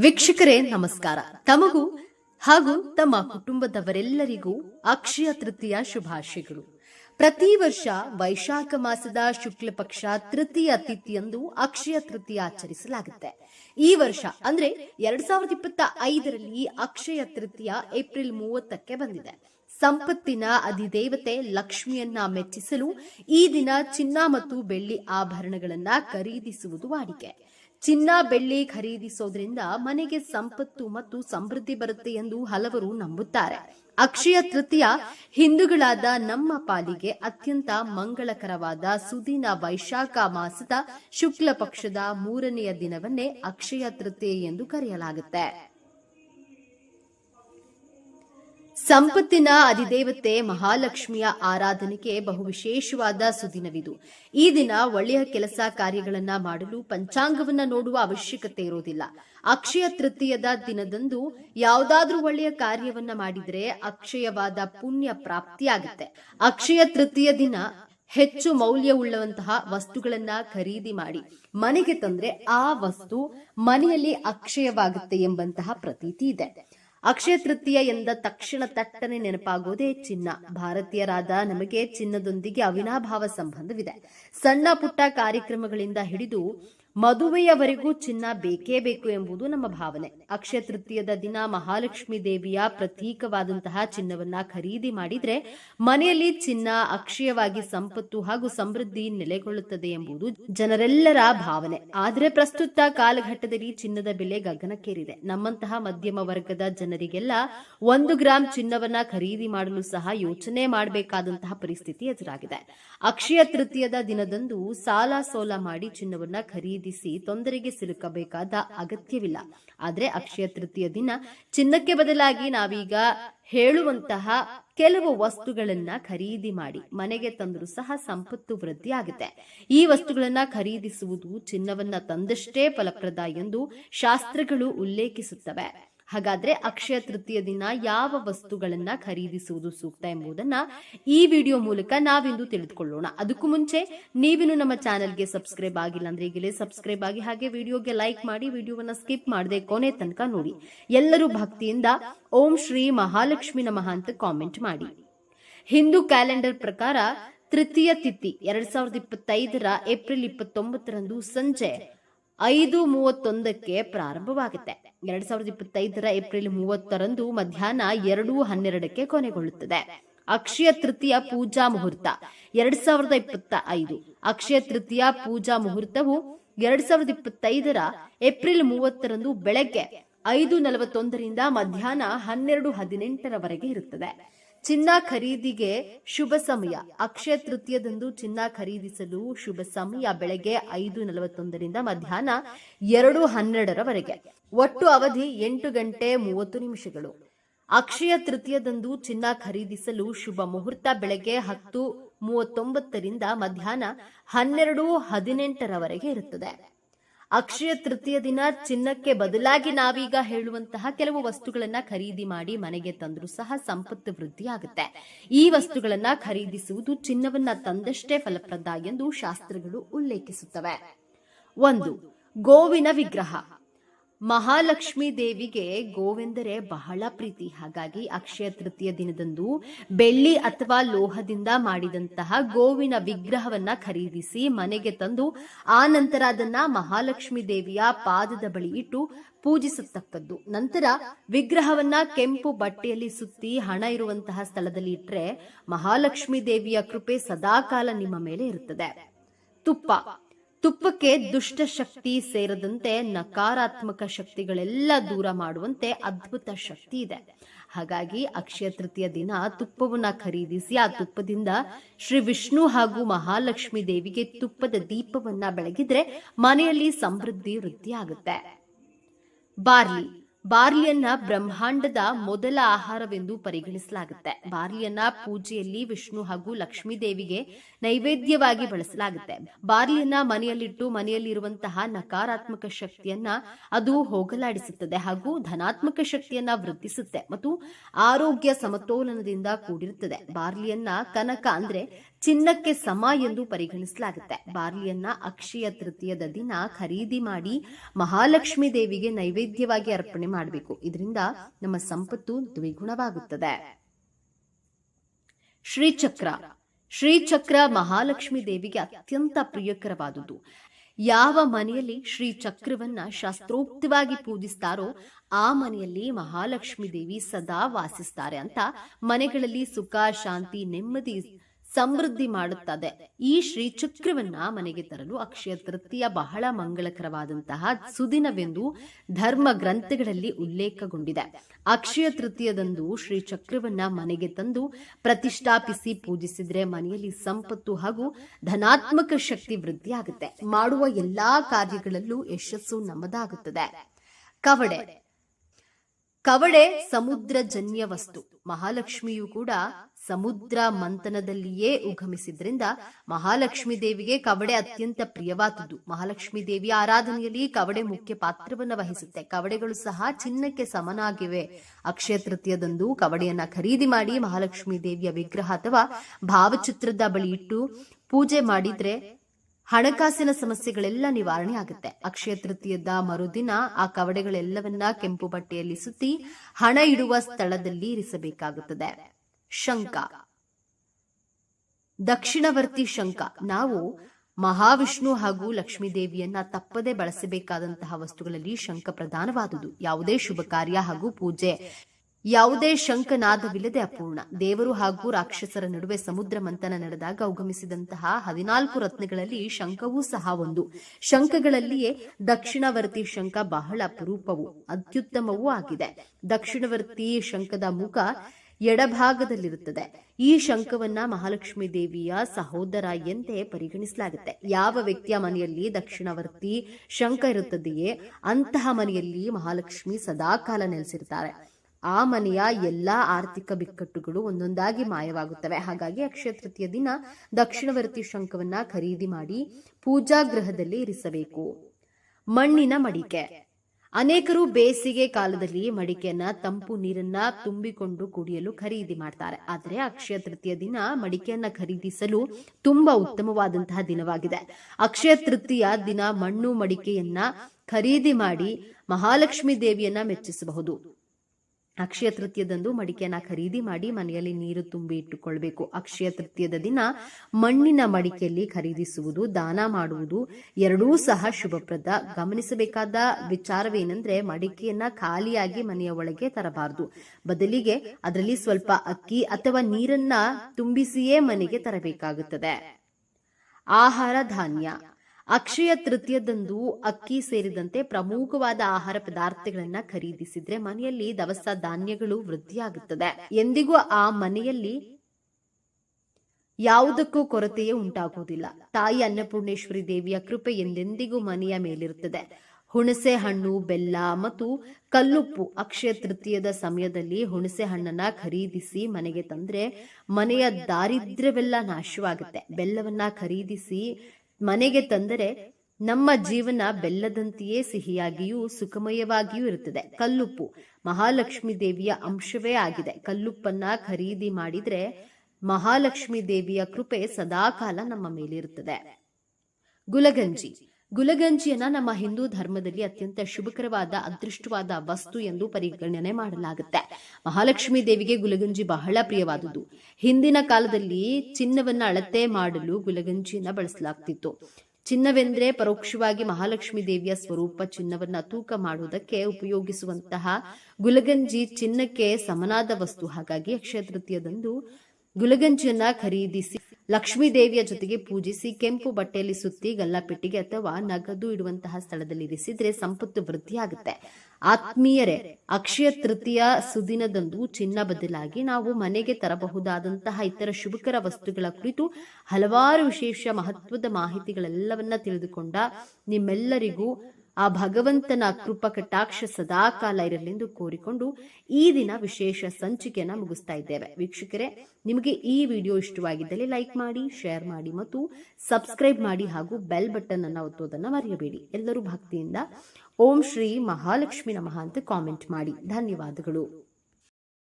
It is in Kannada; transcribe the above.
ವೀಕ್ಷಕರೇ, ನಮಸ್ಕಾರ. ತಮಗೂ ಹಾಗೂ ತಮ್ಮ ಕುಟುಂಬದವರೆಲ್ಲರಿಗೂ ಅಕ್ಷಯ ತೃತೀಯ ಶುಭಾಶಯಗಳು. ಪ್ರತಿ ವರ್ಷ ವೈಶಾಖ ಮಾಸದ ಶುಕ್ಲ ಪಕ್ಷ ತೃತೀಯ ತಿಥಿಯಂದು ಅಕ್ಷಯ ತೃತೀಯ ಆಚರಿಸಲಾಗುತ್ತೆ. ಈ ವರ್ಷ, ಅಂದ್ರೆ ಎರಡ್ ಸಾವಿರದ ಇಪ್ಪತ್ತ ಐದರಲ್ಲಿ ಅಕ್ಷಯ ತೃತೀಯ ಏಪ್ರಿಲ್ ಮೂವತ್ತಕ್ಕೆ ಬಂದಿದೆ. ಸಂಪತ್ತಿನ ಅಧಿದೇವತೆ ಲಕ್ಷ್ಮಿಯನ್ನ ಮೆಚ್ಚಿಸಲು ಈ ದಿನ ಚಿನ್ನ ಮತ್ತು ಬೆಳ್ಳಿ ಆಭರಣಗಳನ್ನ ಖರೀದಿಸುವುದು ವಾಡಿಕೆ. ಚಿನ್ನ ಬೆಳ್ಳಿ ಖರೀದಿಸೋದ್ರಿಂದ ಮನೆಗೆ ಸಂಪತ್ತು ಮತ್ತು ಸಮೃದ್ಧಿ ಬರುತ್ತೆ ಎಂದು ಹಲವರು ನಂಬುತ್ತಾರೆ. ಅಕ್ಷಯ ತೃತೀಯ ಹಿಂದೂಗಳಾದ ನಮ್ಮ ಪಾಲಿಗೆ ಅತ್ಯಂತ ಮಂಗಳಕರವಾದ ಸುದಿನ ವೈಶಾಖ ಮಾಸದ ಶುಕ್ಲ ಪಕ್ಷದ ಮೂರನೆಯ ದಿನವನ್ನೇ ಅಕ್ಷಯ ತೃತೀಯ ಎಂದು ಕರೆಯಲಾಗುತ್ತೆ. ಸಂಪತ್ತಿನ ಅಧಿದೇವತೆ ಮಹಾಲಕ್ಷ್ಮಿಯ ಆರಾಧನೆಗೆ ಬಹು ವಿಶೇಷವಾದ ಸುದಿನವಿದು. ಈ ದಿನ ಒಳ್ಳೆಯ ಕೆಲಸ ಕಾರ್ಯಗಳನ್ನ ಮಾಡಲು ಪಂಚಾಂಗವನ್ನ ನೋಡುವ ಅವಶ್ಯಕತೆ ಇರೋದಿಲ್ಲ. ಅಕ್ಷಯ ತೃತೀಯದ ದಿನದಂದು ಯಾವುದಾದ್ರೂ ಒಳ್ಳೆಯ ಕಾರ್ಯವನ್ನ ಮಾಡಿದ್ರೆ ಅಕ್ಷಯವಾದ ಪುಣ್ಯ ಪ್ರಾಪ್ತಿಯಾಗುತ್ತೆ. ಅಕ್ಷಯ ತೃತೀಯ ದಿನ ಹೆಚ್ಚು ಮೌಲ್ಯವುಳ್ಳವಂತಹ ವಸ್ತುಗಳನ್ನ ಖರೀದಿ ಮಾಡಿ. ಮನೆಗೆ ತಂದ್ರೆ ಆ ವಸ್ತು ಮನೆಯಲ್ಲಿ ಅಕ್ಷಯವಾಗುತ್ತೆ ಎಂಬಂತಹ ಪ್ರತೀತಿ ಇದೆ. ಅಕ್ಷಯ ತೃತೀಯ ಎಂದ ತಕ್ಷಣ ತಟ್ಟನೆ ನೆನಪಾಗೋದೇ ಚಿನ್ನ. ಭಾರತೀಯರಾದ ನಮಗೆ ಚಿನ್ನದೊಂದಿಗೆ ಅವಿನಾಭಾವ ಸಂಬಂಧವಿದೆ. ಸಣ್ಣ ಪುಟ್ಟ ಕಾರ್ಯಕ್ರಮಗಳಿಂದ ಹಿಡಿದು ಮದುವೆಯವರೆಗೂ ಚಿನ್ನ ಬೇಕೇ ಬೇಕು ಎಂಬುದು ನಮ್ಮ ಭಾವನೆ. ಅಕ್ಷಯ ತೃತೀಯದ ದಿನ ಮಹಾಲಕ್ಷ್ಮಿ ದೇವಿಯ ಪ್ರತೀಕವಾದಂತಹ ಚಿನ್ನವನ್ನ ಖರೀದಿ ಮಾಡಿದ್ರೆ ಮನೆಯಲ್ಲಿ ಚಿನ್ನ ಅಕ್ಷಯವಾಗಿ ಸಂಪತ್ತು ಹಾಗೂ ಸಮೃದ್ಧಿ ನೆಲೆಗೊಳ್ಳುತ್ತದೆ ಎಂಬುದು ಜನರೆಲ್ಲರ ಭಾವನೆ. ಆದರೆ ಪ್ರಸ್ತುತ ಕಾಲಘಟ್ಟದಲ್ಲಿ ಚಿನ್ನದ ಬೆಲೆ ಗಗನಕ್ಕೇರಿದೆ. ನಮ್ಮಂತಹ ಮಧ್ಯಮ ವರ್ಗದ ಜನರಿಗೆಲ್ಲ ಒಂದು ಗ್ರಾಂ ಚಿನ್ನವನ್ನ ಖರೀದಿ ಮಾಡಲು ಸಹ ಯೋಚನೆ ಮಾಡಬೇಕಾದಂತಹ ಪರಿಸ್ಥಿತಿ ಎದುರಾಗಿದೆ. ಅಕ್ಷಯ ತೃತೀಯದ ದಿನದಂದು ಸಾಲ ಸೋಲ ಮಾಡಿ ಚಿನ್ನವನ್ನ ಖರೀದಿಸಿ ತೊಂದರೆಗೆ ಸಿಲುಕಬೇಕಾದ ಅಗತ್ಯವಿಲ್ಲ. ಆದ್ರೆ ಅಕ್ಷಯ ತೃತೀಯ ದಿನ ಚಿನ್ನಕ್ಕೆ ಬದಲಾಗಿ ನಾವೀಗ ಹೇಳುವಂತಹ ಕೆಲವು ವಸ್ತುಗಳನ್ನ ಖರೀದಿ ಮಾಡಿ ಮನೆಗೆ ತಂದರೂ ಸಹ ಸಂಪತ್ತು ವೃದ್ಧಿ ಆಗುತ್ತೆ ಈ ವಸ್ತುಗಳನ್ನ ಖರೀದಿಸುವುದು ಚಿನ್ನವನ್ನ ತಂದಷ್ಟೇ ಫಲಪ್ರದ ಎಂದು ಶಾಸ್ತ್ರಗಳು ಉಲ್ಲೇಖಿಸುತ್ತವೆ. ಹಾಗಾದ್ರೆ ಅಕ್ಷಯ ತೃತೀಯ ದಿನ ಯಾವ ವಸ್ತುಗಳನ್ನ ಖರೀದಿಸುವುದು ಸೂಕ್ತ ಎಂಬುದನ್ನ ಈ ವಿಡಿಯೋ ಮೂಲಕ ನಾವಿಂದು ತಿಳಿದುಕೊಳ್ಳೋಣ. ಅದಕ್ಕೂ ಮುಂಚೆ ನೀವಿನ್ನು ನಮ್ಮ ಚಾನೆಲ್ಗೆ ಸಬ್ಸ್ಕ್ರೈಬ್ ಆಗಿಲ್ಲ ಅಂದ್ರೆ ಈಗಲೇ ಸಬ್ಸ್ಕ್ರೈಬ್ ಆಗಿ ಹಾಗೆ ವಿಡಿಯೋಗೆ ಲೈಕ್ ಮಾಡಿ ವಿಡಿಯೋವನ್ನ ಸ್ಕಿಪ್ ಮಾಡದೆ ಕೊನೆ ತನಕ ನೋಡಿ. ಎಲ್ಲರೂ ಭಕ್ತಿಯಿಂದ ಓಂ ಶ್ರೀ ಮಹಾಲಕ್ಷ್ಮಿ ನಮಃ ಅಂತ ಕಾಮೆಂಟ್ ಮಾಡಿ. ಹಿಂದೂ ಕ್ಯಾಲೆಂಡರ್ ಪ್ರಕಾರ ತೃತೀಯ ತಿಥಿ ಎರಡ್ ಸಾವಿರದ ಇಪ್ಪತ್ತೈದರ ಏಪ್ರಿಲ್ ಇಪ್ಪತ್ತೊಂಬತ್ತರಂದು ಸಂಜೆ ಐದು ಮೂವತ್ತೊಂದಕ್ಕೆ ಪ್ರಾರಂಭವಾಗುತ್ತೆ. ಎರಡ್ ಸಾವಿರದ ಇಪ್ಪತ್ತೈದರ ಏಪ್ರಿಲ್ ಮೂವತ್ತರಂದು ಮಧ್ಯಾಹ್ನ ಎರಡು ಹನ್ನೆರಡಕ್ಕೆ ಕೊನೆಗೊಳ್ಳುತ್ತದೆ. ಅಕ್ಷಯ ತೃತೀಯ ಪೂಜಾ ಮುಹೂರ್ತ, ಎರಡ್ ಸಾವಿರದ ಇಪ್ಪತ್ತ ಐದು. ಅಕ್ಷಯ ತೃತೀಯ ಪೂಜಾ ಮುಹೂರ್ತವು ಎರಡ್ ಸಾವಿರದ ಇಪ್ಪತ್ತೈದರ ಏಪ್ರಿಲ್ ಮೂವತ್ತರಂದು ಬೆಳಗ್ಗೆ ಐದು ನಲವತ್ತೊಂದರಿಂದ ಮಧ್ಯಾಹ್ನ ಹನ್ನೆರಡು ಹದಿನೆಂಟರವರೆಗೆ ಇರುತ್ತದೆ. ಚಿನ್ನ ಖರೀದಿಗೆ ಶುಭ ಸಮಯ. ಅಕ್ಷಯ ತೃತೀಯದಂದು ಚಿನ್ನ ಖರೀದಿಸಲು ಶುಭ ಸಮಯ ಬೆಳಗ್ಗೆ ಐದು ನಲವತ್ತೊಂದರಿಂದ ಮಧ್ಯಾಹ್ನ ಎರಡು ಹನ್ನೆರಡರವರೆಗೆ. ಒಟ್ಟು ಅವಧಿ ಎಂಟು ಗಂಟೆ ಮೂವತ್ತು ನಿಮಿಷಗಳು. ಅಕ್ಷಯ ತೃತೀಯದಂದು ಚಿನ್ನ ಖರೀದಿಸಲು ಶುಭ ಮುಹೂರ್ತ ಬೆಳಗ್ಗೆ ಹತ್ತು ಮೂವತ್ತೊಂಬತ್ತರಿಂದ ಮಧ್ಯಾಹ್ನ ಹನ್ನೆರಡು ಹದಿನೆಂಟರವರೆಗೆ ಇರುತ್ತದೆ. ಅಕ್ಷಯ ತೃತೀಯ ದಿನ ಚಿನ್ನಕ್ಕೆ ಬದಲಾಗಿ ನಾವೀಗ ಹೇಳುವಂತಹ ಕೆಲವು ವಸ್ತುಗಳನ್ನ ಖರೀದಿ ಮಾಡಿ ಮನೆಗೆ ತಂದರೂ ಸಹ ಸಂಪತ್ತು ವೃದ್ಧಿ ಆಗುತ್ತೆ. ಈ ವಸ್ತುಗಳನ್ನ ಖರೀದಿಸುವುದು ಚಿನ್ನವನ್ನ ತಂದಷ್ಟೇ ಫಲಪ್ರದ ಎಂದು ಶಾಸ್ತ್ರಗಳು ಉಲ್ಲೇಖಿಸುತ್ತವೆ. ಒಂದು, ಗೋವಿನ ವಿಗ್ರಹ. ಮಹಾಲಕ್ಷ್ಮಿ ದೇವಿಗೆ ಗೋವೆಂದರೆ ಬಹಳ ಪ್ರೀತಿ. ಹಾಗಾಗಿ ಅಕ್ಷಯ ತೃತೀಯ ದಿನದಂದು ಬೆಳ್ಳಿ ಅಥವಾ ಲೋಹದಿಂದ ಮಾಡಿದಂತಹ ಗೋವಿನ ವಿಗ್ರಹವನ್ನ ಖರೀದಿಸಿ ಮನೆಗೆ ತಂದು ಆ ನಂತರ ಅದನ್ನ ಮಹಾಲಕ್ಷ್ಮಿ ದೇವಿಯ ಪಾದದ ಬಳಿ ಇಟ್ಟು ಪೂಜಿಸತಕ್ಕದ್ದು. ನಂತರ ವಿಗ್ರಹವನ್ನ ಕೆಂಪು ಬಟ್ಟೆಯಲ್ಲಿ ಸುತ್ತಿ ಹಣ ಇರುವಂತಹ ಸ್ಥಳದಲ್ಲಿ ಇಟ್ಟರೆ ಮಹಾಲಕ್ಷ್ಮಿ ದೇವಿಯ ಕೃಪೆ ಸದಾಕಾಲ ನಿಮ್ಮ ಮೇಲೆ ಇರುತ್ತದೆ. ತುಪ್ಪ. ತುಪ್ಪಕ್ಕೆ ದುಷ್ಟ ಶಕ್ತಿ ಸೇರದಂತೆ ನಕಾರಾತ್ಮಕ ಶಕ್ತಿಗಳೆಲ್ಲ ದೂರ ಮಾಡುವಂತೆ ಅದ್ಭುತ ಶಕ್ತಿ ಇದೆ. ಹಾಗಾಗಿ ಅಕ್ಷಯ ತೃತೀಯ ದಿನ ತುಪ್ಪವನ್ನ ಖರೀದಿಸಿ ಆ ತುಪ್ಪದಿಂದ ಶ್ರೀ ವಿಷ್ಣು ಹಾಗೂ ಮಹಾಲಕ್ಷ್ಮಿ ದೇವಿಗೆ ತುಪ್ಪದ ದೀಪವನ್ನ ಬೆಳಗಿದ್ರೆ ಮನೆಯಲ್ಲಿ ಸಮೃದ್ಧಿ ವೃದ್ಧಿ ಆಗುತ್ತೆ ಬಾರ್ಲಿ ಬಾರ್ಲಿಯನ್ನ ಬ್ರಹ್ಮಾಂಡದ ಮೊದಲ ಆಹಾರವೆಂದು ಪರಿಗಣಿಸಲಾಗುತ್ತೆ. ಬಾರ್ಲಿಯನ್ನ ಪೂಜೆಯಲ್ಲಿ ವಿಷ್ಣು ಹಾಗೂ ಲಕ್ಷ್ಮೀ ದೇವಿಗೆ ನೈವೇದ್ಯವಾಗಿ ಬಳಸಲಾಗುತ್ತೆ. ಬಾರ್ಲಿಯನ್ನ ಮನೆಯಲ್ಲಿಟ್ಟು ಮನೆಯಲ್ಲಿರುವಂತಹ ನಕಾರಾತ್ಮಕ ಶಕ್ತಿಯನ್ನ ಅದು ಹೋಗಲಾಡಿಸುತ್ತದೆ ಹಾಗೂ ಧನಾತ್ಮಕ ಶಕ್ತಿಯನ್ನ ವೃದ್ಧಿಸುತ್ತೆ ಮತ್ತು ಆರೋಗ್ಯ ಸಮತೋಲನದಿಂದ ಕೂಡಿರುತ್ತದೆ. ಬಾರ್ಲಿಯನ್ನ ಕನಕ ಅಂದ್ರೆ ಚಿನ್ನಕ್ಕೆ ಸಮ ಎಂದು ಪರಿಗಣಿಸಲಾಗುತ್ತೆ. ಬಾರ್ಲಿಯನ್ನ ಅಕ್ಷಯ ತೃತೀಯದ ದಿನ ಖರೀದಿ ಮಾಡಿ ಮಹಾಲಕ್ಷ್ಮಿ ದೇವಿಗೆ ನೈವೇದ್ಯವಾಗಿ ಅರ್ಪಣೆ ಮಾಡಬೇಕು. ಇದರಿಂದ ನಮ್ಮ ಸಂಪತ್ತು ದ್ವಿಗುಣವಾಗುತ್ತದೆ. ಶ್ರೀಚಕ್ರ. ಶ್ರೀಚಕ್ರ ಮಹಾಲಕ್ಷ್ಮಿ ದೇವಿಗೆ ಅತ್ಯಂತ ಪ್ರಿಯಕರವಾದುದು. ಯಾವ ಮನೆಯಲ್ಲಿ ಶ್ರೀ ಚಕ್ರವನ್ನ ಶಾಸ್ತ್ರೋಕ್ತವಾಗಿ ಪೂಜಿಸ್ತಾರೋ ಆ ಮನೆಯಲ್ಲಿ ಮಹಾಲಕ್ಷ್ಮಿ ದೇವಿ ಸದಾ ವಾಸಿಸ್ತಾರೆ ಅಂತ ಮನೆಗಳಲ್ಲಿ ಸುಖ, ಶಾಂತಿ, ನೆಮ್ಮದಿ ಸಮೃದ್ಧಿ ಮಾಡುತ್ತದೆ. ಈ ಶ್ರೀ ಚಕ್ರವನ್ನ ಮನೆಗೆ ತರಲು ಅಕ್ಷಯ ತೃತೀಯ ಬಹಳ ಮಂಗಳಕರವಾದಂತಹ ಸುದಿನವೆಂದು ಧರ್ಮ ಗ್ರಂಥಗಳಲ್ಲಿ ಉಲ್ಲೇಖಗೊಂಡಿದೆ. ಅಕ್ಷಯ ತೃತೀಯದಂದು ಶ್ರೀ ಚಕ್ರವನ್ನ ಮನೆಗೆ ತಂದು ಪ್ರತಿಷ್ಠಾಪಿಸಿ ಪೂಜಿಸಿದ್ರೆ ಮನೆಯಲ್ಲಿ ಸಂಪತ್ತು ಹಾಗೂ ಧನಾತ್ಮಕ ಶಕ್ತಿ ವೃದ್ಧಿಯಾಗುತ್ತೆ ಮಾಡುವ ಎಲ್ಲಾ ಕಾರ್ಯಗಳಲ್ಲೂ ಯಶಸ್ಸು ನಮ್ಮದಾಗುತ್ತದೆ. ಕವಡೆ. ಕವಡೆ ಸಮುದ್ರ ಜನ್ಯ ವಸ್ತು ಮಹಾಲಕ್ಷ್ಮಿಯು ಕೂಡ ಸಮುದ್ರ ಮಂಥನದಲ್ಲಿಯೇ ಉಗಮಿಸಿದ್ರಿಂದ ಮಹಾಲಕ್ಷ್ಮಿ ದೇವಿಗೆ ಕವಡೆ ಅತ್ಯಂತ ಪ್ರಿಯವಾದುದು ಮಹಾಲಕ್ಷ್ಮಿ ದೇವಿಯ ಆರಾಧನೆಯಲ್ಲಿ ಕವಡೆ ಮುಖ್ಯ ಪಾತ್ರವನ್ನು ವಹಿಸುತ್ತೆ. ಕವಡೆಗಳು ಸಹ ಚಿನ್ನಕ್ಕೆ ಸಮನಾಗಿವೆ. ಅಕ್ಷಯ ತೃತೀಯದಂದು ಕವಡೆಯನ್ನ ಖರೀದಿ ಮಾಡಿ ಮಹಾಲಕ್ಷ್ಮಿ ದೇವಿಯ ವಿಗ್ರಹ ಅಥವಾ ಭಾವಚಿತ್ರದ ಬಳಿ ಇಟ್ಟು ಪೂಜೆ ಮಾಡಿದ್ರೆ ಹಣಕಾಸಿನ ಸಮಸ್ಯೆಗಳೆಲ್ಲ ನಿವಾರಣೆ ಆಗುತ್ತೆ. ಅಕ್ಷಯ ತೃತೀಯದ ಮರುದಿನ ಆ ಕವಡೆಗಳೆಲ್ಲವನ್ನ ಕೆಂಪು ಬಟ್ಟೆಯಲ್ಲಿ ಸುತ್ತಿ ಹಣ ಇಡುವ ಸ್ಥಳದಲ್ಲಿ ಇರಿಸಬೇಕಾಗುತ್ತದೆ. ಶಂಕ ದಕ್ಷಿಣವರ್ತಿ ಶಂಕ ನಾವು ಮಹಾವಿಷ್ಣು ಹಾಗೂ ಲಕ್ಷ್ಮೀ ದೇವಿಯನ್ನ ತಪ್ಪದೆ ಬಳಸಬೇಕಾದಂತಹ ವಸ್ತುಗಳಲ್ಲಿ ಶಂಕ ಪ್ರಧಾನವಾದುದು. ಯಾವುದೇ ಶುಭ ಕಾರ್ಯ ಹಾಗೂ ಪೂಜೆ ಯಾವುದೇ ಶಂಕನಾದವಿಲ್ಲದೆ ಅಪೂರ್ಣ. ದೇವರು ಹಾಗೂ ರಾಕ್ಷಸರ ನಡುವೆ ಸಮುದ್ರ ಮಂಥನ ನಡೆದಾಗ ಉಗಮಿಸಿದಂತಹ ಹದಿನಾಲ್ಕು ರತ್ನಗಳಲ್ಲಿ ಶಂಕವೂ ಸಹ ಒಂದು. ಶಂಕಗಳಲ್ಲಿಯೇ ದಕ್ಷಿಣವರ್ತಿ ಶಂಕ ಬಹಳ ಅಪರೂಪವು, ಅತ್ಯುತ್ತಮವೂ ಆಗಿದೆ. ದಕ್ಷಿಣವರ್ತಿ ಶಂಕದ ಮುಖ ಎಡಭಾಗದಲ್ಲಿರುತ್ತದೆ. ಈ ಶಂಕವನ್ನ ಮಹಾಲಕ್ಷ್ಮಿ ದೇವಿಯ ಸಹೋದರ ಎಂದೇ ಪರಿಗಣಿಸಲಾಗುತ್ತೆ. ಯಾವ ವ್ಯಕ್ತಿಯ ಮನೆಯಲ್ಲಿ ದಕ್ಷಿಣವರ್ತಿ ಶಂಕ ಇರುತ್ತದೆಯೇ, ಅಂತಹ ಮನೆಯಲ್ಲಿ ಮಹಾಲಕ್ಷ್ಮಿ ಸದಾಕಾಲ ನೆಲೆಸಿರ್ತಾರೆ ಆ ಮನೆಯ ಎಲ್ಲಾ ಆರ್ಥಿಕ ಬಿಕ್ಕಟ್ಟುಗಳು ಒಂದೊಂದಾಗಿ ಮಾಯವಾಗುತ್ತವೆ. ಹಾಗಾಗಿ ಅಕ್ಷಯ ತೃತೀಯ ದಿನ ದಕ್ಷಿಣವರ್ತಿ ಶಂಖವನ್ನ ಖರೀದಿ ಮಾಡಿ ಪೂಜಾ ಗೃಹದಲ್ಲಿ ಇರಿಸಬೇಕು. ಮಣ್ಣಿನ ಮಡಿಕೆ. ಅನೇಕರು ಬೇಸಿಗೆ ಕಾಲದಲ್ಲಿ ಮಡಿಕೆಯನ್ನ ತಂಪು ನೀರನ್ನ ತುಂಬಿಕೊಂಡು ಕುಡಿಯಲು ಖರೀದಿ ಮಾಡ್ತಾರೆ. ಆದರೆ ಅಕ್ಷಯ ತೃತೀಯ ದಿನ ಮಡಿಕೆಯನ್ನ ಖರೀದಿಸಲು ತುಂಬಾ ಉತ್ತಮವಾದಂತಹ ದಿನವಾಗಿದೆ. ಅಕ್ಷಯ ತೃತೀಯ ದಿನ ಮಣ್ಣು ಮಡಿಕೆಯನ್ನ ಖರೀದಿ ಮಾಡಿ ಮಹಾಲಕ್ಷ್ಮಿ ದೇವಿಯನ್ನ ಮೆಚ್ಚಿಸಬಹುದು. ಅಕ್ಷಯ ತೃತೀಯದಂದು ಮಡಿಕೆಯನ್ನ ಖರೀದಿ ಮಾಡಿ ಮನೆಯಲ್ಲಿ ನೀರು ತುಂಬಿ ಇಟ್ಟುಕೊಳ್ಬೇಕು. ಅಕ್ಷಯ ತೃತೀಯದ ದಿನ ಮಣ್ಣಿನ ಮಡಿಕೆಯಲ್ಲಿ ಖರೀದಿಸುವುದು, ದಾನ ಮಾಡುವುದು ಎರಡೂ ಸಹ ಶುಭಪ್ರದ. ಗಮನಿಸಬೇಕಾದ ವಿಚಾರವೇನೆಂದ್ರೆ ಮಡಿಕೆಯನ್ನ ಖಾಲಿಯಾಗಿ ಮನೆಯ ಒಳಗೆ ತರಬಾರದು. ಬದಲಿಗೆ ಅದರಲ್ಲಿ ಸ್ವಲ್ಪ ಅಕ್ಕಿ ಅಥವಾ ನೀರನ್ನ ತುಂಬಿಸಿಯೇ ಮನೆಗೆ ತರಬೇಕಾಗುತ್ತದೆ. ಆಹಾರ ಧಾನ್ಯ. ಅಕ್ಷಯ ತೃತೀಯದಂದು ಅಕ್ಕಿ ಸೇರಿದಂತೆ ಪ್ರಮುಖವಾದ ಆಹಾರ ಪದಾರ್ಥಗಳನ್ನ ಖರೀದಿಸಿದ್ರೆ ಮನೆಯಲ್ಲಿ ದವಸ ಧಾನ್ಯಗಳು ವೃದ್ಧಿಯಾಗುತ್ತದೆ. ಎಂದಿಗೂ ಆ ಮನೆಯಲ್ಲಿ ಯಾವುದಕ್ಕೂ ಕೊರತೆಯೇ ಉಂಟಾಗುವುದಿಲ್ಲ. ತಾಯಿ ಅನ್ನಪೂರ್ಣೇಶ್ವರಿ ದೇವಿಯ ಕೃಪೆ ಎಂದೆಂದಿಗೂ ಮನೆಯ ಮೇಲಿರುತ್ತದೆ. ಹುಣಸೆ ಹಣ್ಣು, ಬೆಲ್ಲ ಮತ್ತು ಕಲ್ಲುಪ್ಪು ಅಕ್ಷಯ ತೃತೀಯದ ಸಮಯದಲ್ಲಿ ಹುಣಸೆ ಹಣ್ಣನ್ನ ಖರೀದಿಸಿ ಮನೆಗೆ ತಂದ್ರೆ ಮನೆಯ ದಾರಿದ್ರ್ಯವೆಲ್ಲ ನಾಶವಾಗುತ್ತೆ. ಬೆಲ್ಲವನ್ನ ಖರೀದಿಸಿ ಮನೆಗೆ ತಂದರೆ ನಮ್ಮ ಜೀವನ ಬೆಲ್ಲದಂತೆಯೇ ಸಿಹಿಯಾಗಿಯೂ ಸುಖಮಯವಾಗಿಯೂ ಇರುತ್ತದೆ. ಕಲ್ಲುಪ್ಪು ಮಹಾಲಕ್ಷ್ಮಿ ದೇವಿಯ ಅಂಶವೇ ಆಗಿದೆ. ಕಲ್ಲುಪ್ಪನ್ನ ಖರೀದಿ ಮಾಡಿದ್ರೆ ಮಹಾಲಕ್ಷ್ಮಿ ದೇವಿಯ ಕೃಪೆ ಸದಾಕಾಲ ನಮ್ಮ ಮೇಲಿರುತ್ತದೆ. ಗುಲಗಂಜಿ ಗುಲಗಂಜಿಯನ್ನ ನಮ್ಮ ಹಿಂದೂ ಧರ್ಮದಲ್ಲಿ ಅತ್ಯಂತ ಶುಭಕರವಾದ, ಅದೃಷ್ಟವಾದ ವಸ್ತು ಎಂದು ಪರಿಗಣನೆ ಮಾಡಲಾಗುತ್ತೆ. ಮಹಾಲಕ್ಷ್ಮಿ ದೇವಿಗೆ ಗುಲಗಂಜಿ ಬಹಳ ಪ್ರಿಯವಾದುದು ಹಿಂದಿನ ಕಾಲದಲ್ಲಿ ಚಿನ್ನವನ್ನ ಅಳತೆ ಮಾಡಲು ಗುಲಗಂಜಿಯನ್ನ ಬಳಸಲಾಗ್ತಿತ್ತು. ಚಿನ್ನವೆಂದ್ರೆ ಪರೋಕ್ಷವಾಗಿ ಮಹಾಲಕ್ಷ್ಮಿ ದೇವಿಯ ಸ್ವರೂಪ ಚಿನ್ನವನ್ನ ತೂಕ ಮಾಡುವುದಕ್ಕೆ ಉಪಯೋಗಿಸುವಂತಹ ಗುಲಗಂಜಿ ಚಿನ್ನಕ್ಕೆ ಸಮನಾದ ವಸ್ತು. ಹಾಗಾಗಿ ಅಕ್ಷಯ ತೃತೀಯದಂದು ಗುಲಗಂಜಿಯನ್ನ ಖರೀದಿಸಿ ಲಕ್ಷ್ಮೀ ದೇವಿಯ ಜೊತೆಗೆ ಪೂಜಿಸಿ ಕೆಂಪು ಬಟ್ಟೆಯಲ್ಲಿ ಸುತ್ತಿ ಗಲ್ಲಾಪೆಟ್ಟಿಗೆ ಅಥವಾ ನಗದು ಇಡುವಂತಹ ಸ್ಥಳದಲ್ಲಿ ಇರಿಸಿದ್ರೆ ಸಂಪತ್ತು ವೃದ್ಧಿಯಾಗುತ್ತೆ. ಆತ್ಮೀಯರೇ, ಅಕ್ಷಯ ತೃತೀಯ ಸುದಿನದಂದು ಚಿನ್ನ ಬದಲಾಗಿ ನಾವು ಮನೆಗೆ ತರಬಹುದಾದಂತಹ ಇತರ ಶುಭಕರ ವಸ್ತುಗಳ ಕುರಿತು ಹಲವಾರು ವಿಶೇಷ ಮಹತ್ವದ ಮಾಹಿತಿಗಳೆಲ್ಲವನ್ನ ತಿಳಿದುಕೊಂಡ ನಿಮ್ಮೆಲ್ಲರಿಗೂ ಆ ಭಗವಂತನ ಕೃಪ ಕಟಾಕ್ಷ ಸದಾಕಾಲ ಇರಲೆಂದು ಕೋರಿಕೊಂಡು ಈ ದಿನ ವಿಶೇಷ ಸಂಚಿಕೆಯನ್ನ ಮುಗಿಸ್ತಾ ಇದ್ದೇವೆ. ವೀಕ್ಷಕರೇ, ನಿಮಗೆ ಈ ವಿಡಿಯೋ ಇಷ್ಟವಾಗಿದ್ದಲ್ಲಿ ಲೈಕ್ ಮಾಡಿ, ಶೇರ್ ಮಾಡಿ ಮತ್ತು ಸಬ್ಸ್ಕ್ರೈಬ್ ಮಾಡಿ ಹಾಗೂ ಬೆಲ್ ಬಟನ್ ಅನ್ನ ಒತ್ತೋದನ್ನ ಮರೆಯಬೇಡಿ. ಎಲ್ಲರೂ ಭಕ್ತಿಯಿಂದ ಓಂ ಶ್ರೀ ಮಹಾಲಕ್ಷ್ಮಿ ನಮಃ ಅಂತ ಕಾಮೆಂಟ್ ಮಾಡಿ. ಧನ್ಯವಾದಗಳು.